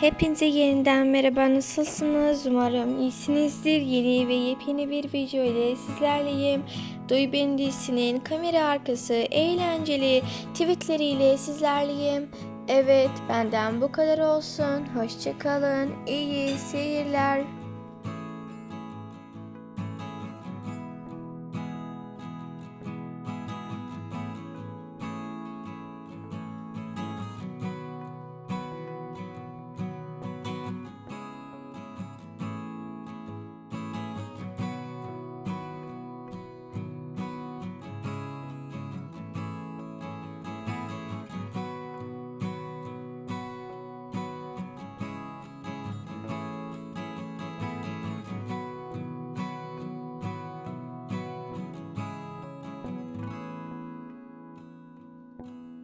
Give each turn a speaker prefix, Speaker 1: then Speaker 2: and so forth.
Speaker 1: Hepinize yeniden merhaba nasılsınız? Umarım iyisinizdir. Yeni ve yepyeni bir video ile sizlerleyim. Duy Beni kamera arkası eğlenceli tweetleriyle sizlerleyim. Evet benden bu kadar olsun. Hoşçakalın. İyi seyirler. thank you